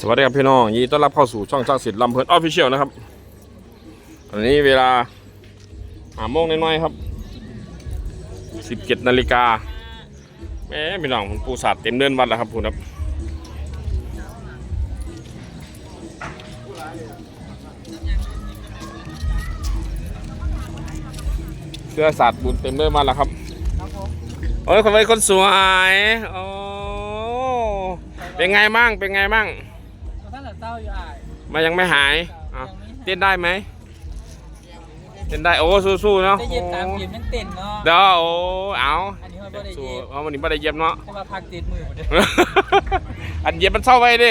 สวัสดีครับพี่น้องยินดีต้อนรับเข้าสู่ช่องช่างสิทธิ์ลำเพลินออฟฟิเชียลนะครับตอนนี้เวลาหาโมงน้อยๆครับ17นาฬิกาแหม่พี่น้องผมปูสัตว์เต็มเดินวัดแล้วครับคุณครับเสื้อสัตว์บุญเต็มเดินวัดแล้วครับโอ้ยคนไว้คนสวยโอ้เป็นไงบ้างเป็นไงบ้าง มายังไม่หายอะเต้นได้ไหมเต้นได้โอ้สู้ๆเนาะได้ยินตามเขียนมันเต้นเนาะเดี๋ยวโอ้เอาอันนี้มันบ่ได้สู้เย็บเอาวันนี้ไม่ได้เย็บเนาะแต่ว่าพักติดมือหมดเลยอันเย็บมันเศร้าไว้ดิ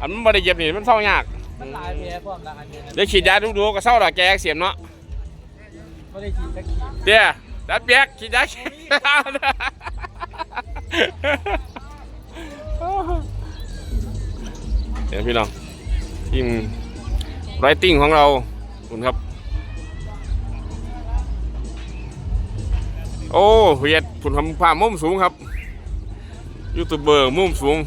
อันมันไม่ได้เย็บนี่มันเศร้ายากมันหลายแผลพร้อมละอันนี้นะเดี๋ยวฉีดยาดูๆก็เศร้าดอกแกเสียมเนาะบ่ได้ฉีดสักขีดเดี๋ยวดัดเบียกฉีดยาฉีดเดี๋ยวพี่น้อง ทีมไรติ้งของเราคุณครับ โอ้เวียดผุนทำผ้ามุมสูงครับ ยูทูบเบอร์มุมสูง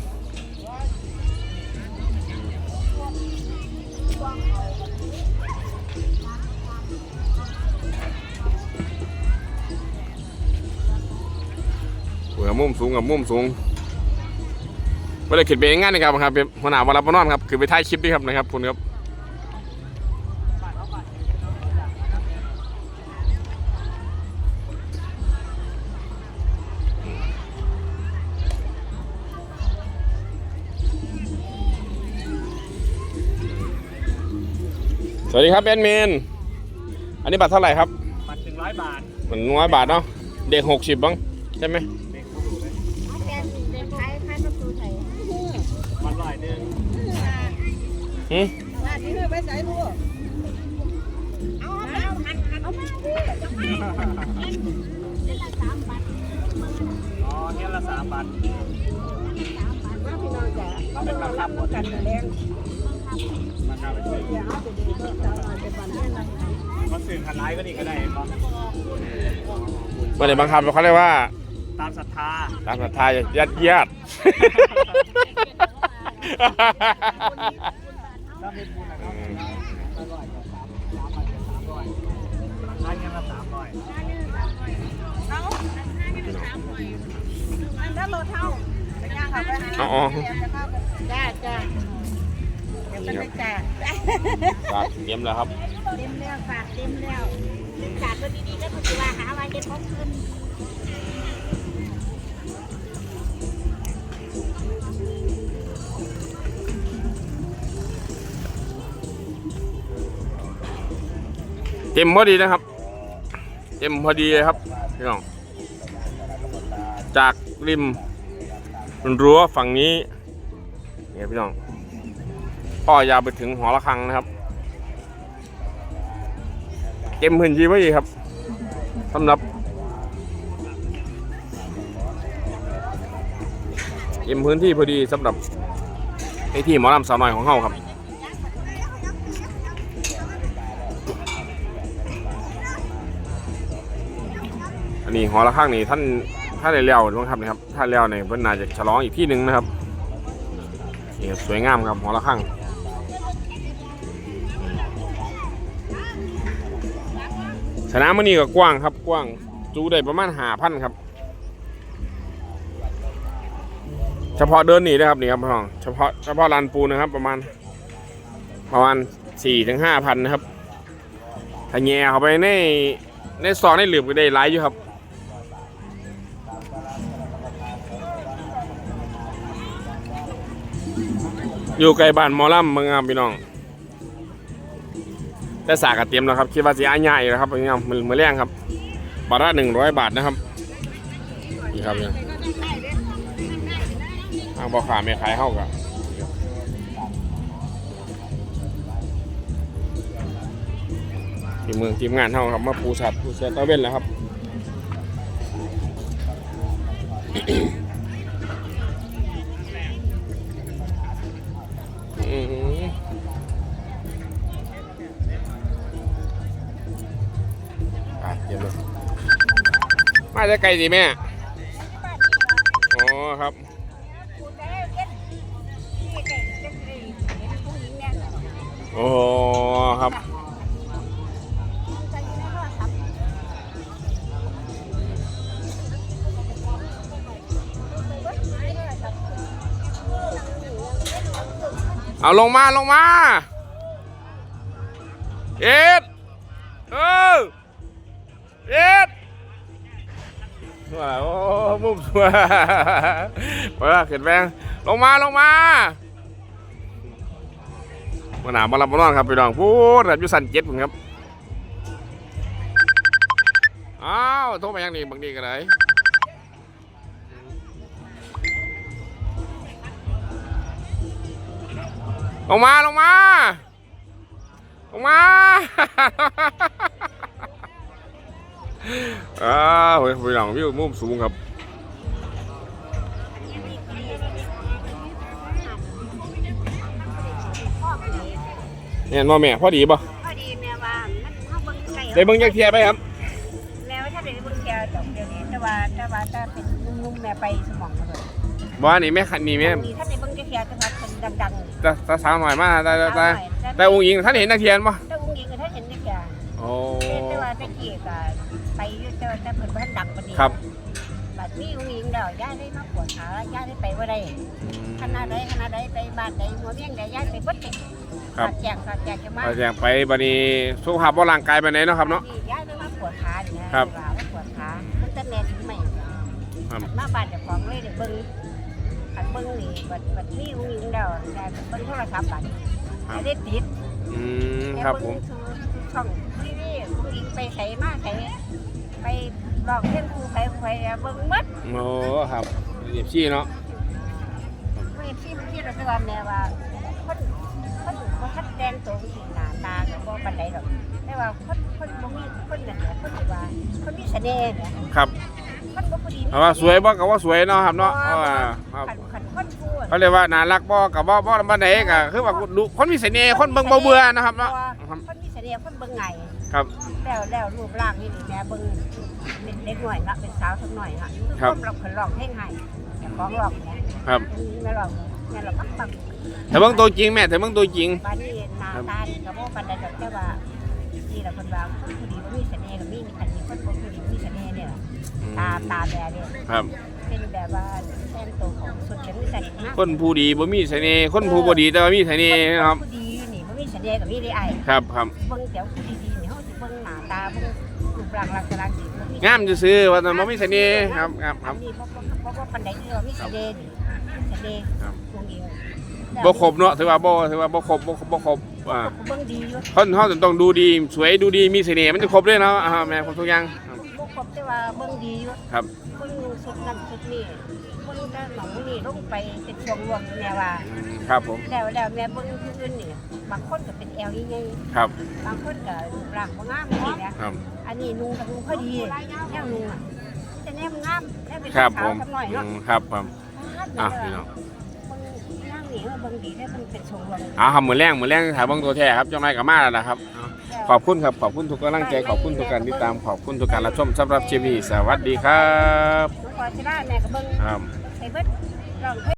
เผื่อมุมสูงกับมุมสูง ไม่ได้ขึ้นไปง่ายนะครับครับเป็นหัวหน้าวารับนอนครับคือไปถ่ายคลิปด้วยครับนะครับคุณครับสวัสดีครับแอดมินอันนี้บัตรเท่าไหร่ครับ บัตรหนึ่งร้อยบาท มันน้อยบาทเนาะ เด็กหกสิบบ้างใช่ไหม แกนเดินขายขายประตูไทย บัตรร้อยหนึ่ง หืมร้านนี้คือไปใส่ลูกเอาเอาหันหันเอามาดิเดือนละสามบาทอ๋อเที่ยวละสามบาทว่าพี่น้องจ๋าเขาเป็นบังคับกันแรงราคาไปซื้อเดี๋ยวเอาไปดูเพิ่มเติมหน่อยเป็นวันนี้นะมาซื้อคันร้ายก็ดีก็ได้เนาะไม่ได้บังคับเขาเรียกว่า ตามศรัทธาตามศรัทธายัดเยียด ถ้าเป็นบุญนะครับอร่อยกว่าสามสามบาทสามร้อยร้านเงินละสามร้อยเอาอันนั้นรถเท่าไปย่างเขาไปหาเอาอ๋อจ้าจ้าเดี๋ยวไปจ้าฝากเตรียมแล้วครับเต็มแล้วฝากเต็มแล้วจัดตัวดีๆก็คือว่าหาไว้เก็บของคืน เต็มพอดีนะครับ เต็มพอดีครับพี่น้อง จากริมรั้วฝั่งนี้เนี่ยพี่น้องก็ยาวไปถึงหอระฆังนะครับ เต็มพื้นที่พอดีครับสำหรับเต็มพื้นที่พอดีสำหรับไอที่หมอลำสาวน้อยของเฮาครับ นนี้หอระฆังนี่ท่านท่านได้เลี้ยวบ้างครับนะครับท่านเลี้ยวเนี่ยเพิ่นน่าจะฉลองอีกที่หนึ่งนะครับนี่สวยงามครับหอระฆังสนามมันนี่ก็กว้างครับกว้างจูได้ประมาณหาพันครับ เฉพาะเดินหนีนะครับนี่ครับพี่น้องเฉพาะเฉพาะลานปูนนะครับ ประมาณประมาณสี่ถึงห้าพันนะครับถ้าแง่เข้าไปในในซองในหลืบก็ได้หลายอยู่ครับ อยู่ใกล้บ้านมอลำเมืองงามพี่น้องแต่สากระเตรียมแล้วครับคิดว่าสีอาญาอีกแล้วครับพี่น้องมือมือแรงครับบาทละหนึ่งร้อยบาทนะครับนี่ครับเนี่ยทางบอขาไม่ขายเข้ากับทีมมือทีมงานเท่าครับมาปูสัตว์ปูเสือตะเวนแล้วครับ มาจะไกลสิแม่ อ๋อครับองโอ้ครับ เอาลงมาลงมา เอ็ด ว้าโอ้มุมสวยมาเข็นแบงลงมาลงมามาหนามาลับมานอนครับพี่น้องพูดแบบยุสันเจ็ดผมครับอ้าวโทรมาอย่างนี้บางทีก็ได้ลงมาลงมาลงมา อ้าวเฮ้ยพี่น้องวิวมุมสูงครับเห็นบ่แม่พอดีบ่พอดีแม่ว่ามันเฮาเบิ่งไกลได้เบิ่งจักเทียไปครับ แล้วถ้าได้เบิ่งแกดอกเดียวนี้แต่ว่าแต่ว่าถ้าเป็นนุ่มๆแม่ไปสมองมาเลยบ่อันนี้แม่คันนี้แม่มีถ้าได้เบิ่งจักเทียแต่ว่าเป็นดังๆแต่แต่สาวหน่อยมาแต่แต่แต่แต่แต่องค์หญิงท่านเห็นนักเทียนบ่แต่องค์หญิงก็ถ้าเห็นจักเทียโอ้แต่ว่าตะกี้ก็ไป อยู่แต่ว่าแต่เพิ่นบ่ทันดังปานนี้ครับบัดนี้องค์หญิงแล้วย่าได้มาปวดขาย่าได้ไปบ่ได้ขนาดใดขนาดใดไปบ้านใดหัวเมียงใดย่าไปเบิดเลยครับ ขาดแจกขาดแจกจะมาไปแจงไปบัดนี้สุขภาพบ่ร่างกายไปไหนใดเนาะครับเนาะย้ายไปมาปวดขาเนี่ยนะครับ ว่าว่าปวดขาคุณตาแม่ถึงใหม่ครับมาบ้านเจ้าของเลยเดี๋ยวเบิ้งอันเบิ้งนี่บัดบัดนี่อุ้งยิงแล้วแต่เบิ้งโทรศัพท์บัดไม่ได้ติด อืมแต่ครับผเบิ้มงสู่ช่องทีวีอุ้งยิง ไปใส่มาใส่ไปลองเพลงครูไปไปเบิ้งหมัดโอ้ครับเจ็บชี้เนาะเมื่อพี่พี่เราจะว่าแม่ว่าคนคนคนทัดแดงตัวสีหน้าตาก็บ่ปานใดหรอกแต่ว่าคนคนบ่มีคนนั่นแหละคนที่ว่าคนมีเสน่ห์เนี่ยครับคนบ่พอดีเอาว่าสวยบ่ก็ว่าสวยเนาะครับเนาะเอาว่าครับขันขันคนพูดเขาเรียกว่าน่ารักบ่กับบ่บ่บ่ไหนก็คือว่าดูคนมีเสน่ห์คนเบิ่งบ่เบื่อนะครับเนาะครับคนมีเสน่ห์คนเบิ่งไงครับ แล้วแล้วรูปร่างนี่นี่แม่เบิ่งเป็นเด็กหน่อยละเป็นสาวสักหน่อยละครับเราคนร้องเพลงให้แต่ของร้องเนี่ยครับ แม่ร้องแม่เราปักปักแต่เบิ่งตัวจริงแม่แต่เบิ่งตัวจริง บ้านนี้หน้าตานี่ก็บ่ปานใดดอกแต่ว่าที่ละคนว่าคนผู้ดีบ่มีเสน่ห์ก็มีอันนี้คนบ่ผู้ดีมีเสน่ห์เนี่ยตาตาแบเนี่ยครับ เป็นแบบว่าแทนตัวของสุดเป็นวิสัยนะคนผู้ดีบ่มีเสน่ห์คนผู้บ่ดีแต่ว่ามีเสน่ห์นะครับ ผู้ดีนี่บ่มีเสน่ห์ก็มีได้ไอ้ครับครับ เบิ่งเดี๋ยวผู้ดีๆนี่เฮาสิเบิ่ งหน้าตาเบิ่งรูปร่างลักษณะสิบ่มีงามซื่อๆว่าแต่บ่มีเสน่ห์ครับครับคอัรับนนี้เพราะเพราะว่าปันไดที่เรามีเสน่ห์นี่เสน่ห์ครับวงเดียวบ่ครบเนาะถือว่าบ่ถือว่าบ่ครบบ่บ่ครบอ่าเบิ่งดีอยู่คนเฮาต้องดูดีสวยดูดีมีเสน่ห์มันจะครบเลยเนาะอ่าแม่ครบทุกอย่างครับบ่ครบแต่ว่าเบิ่งดีอยู่ครับเบิ่งสุดนั้นสุดนี้เบิ่งแต่หนองนี่ลงไปเป็นช่วงรวมแม่ว่าอืมครับผม แล้วแล้วแม่เบิ่งผู้อื่นนี่บางคนก็เป็นแอลใหญ่ครับ ๆบางคนก็รูปร่างบ่งามนี่นะครับ อันนี้นุ่งกับนุ่งพอดีแนวนุ่งอะแต่แนวงามแนวเป็นครับสาผวมสักหน่อยอืเนาะมครับผมอะอะพี่น้องนั่งนี่เออเบิ่งดีได้มันเป็นช่วงรวมเอาครับมื้อแรงมื้อแรงถ่ายเบิ่งตัวแท้ครับจังไดก็มาแล้วนะครับเอา ขอบคุณครับขอบคุณทุกกำลังใจขอบคุณทุกการติดตามขอบคุณทุกการรับชมสำหรับชีวีสวัสดีครับหลวงพ่อชราแม่ก็เบิ่งครับไปเบิดร้องเพลง